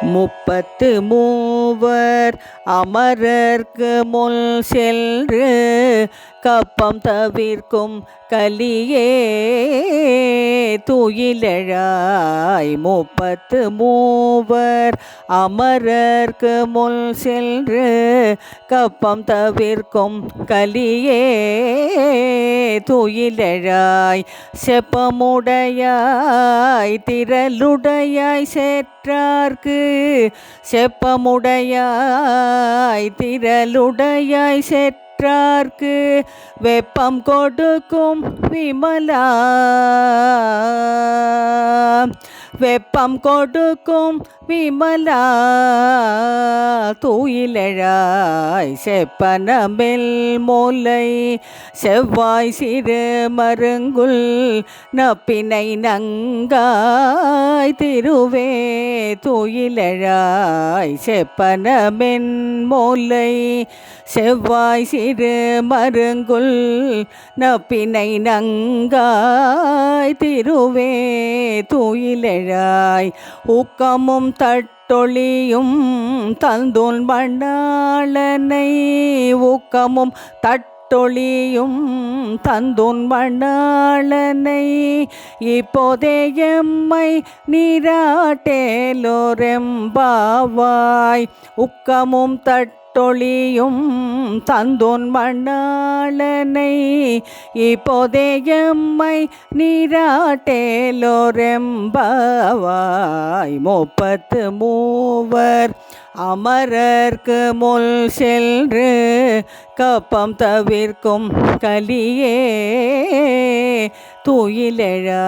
முப்பத்து மூவர் அமரர்க்கு முல் சென்று கப்பம் தவிர்க்கும் கலியே துயிலழாய். முப்பத்து மூவர் அமரர்க்கு முல் சென்று கப்பம் தவிர்க்கும் கலியே துயிலழாய். செப்பமுடையாய் திரளுடையாய் சேற்றார்க்கு செப்பமுடையாய் திரளுடையாய் செற்றார்க்கு வெப்பம் கொடுக்கும் விமலா. வெப்பம் கொடுக்கும் விமலா தூயிலழாய் செப்பனமில் மூலை செவ்வாய் சிறு மருங்குல் நப்பினை நங்காய் திருவே தூயிலழாய் செப்பனமென் மூலை செவ்வாய் சிறு மருங்குல் நப்பினை நங்காய் திருவே தூயிலழ வாழாய் ஊக்கமும் தட்டொழியும் தந்தோன் மண்ணாளனை ஊக்கமும் தட்டொளியும் தந்தோன் மண்ணாளனை இப்போதே எம்மை நீராட்டேலோரெம்பாவாய். உக்கமும் தட் தொழியும் தந்தோன் மண்ணாளனை இப்போதே எம்மை நீராட்டேலோரெம்பாவாய். முப்பத்து மூவர் அமரர்க்கு முல் சென்று கப்பம் தவிர்க்கும் கலியே துயிலழா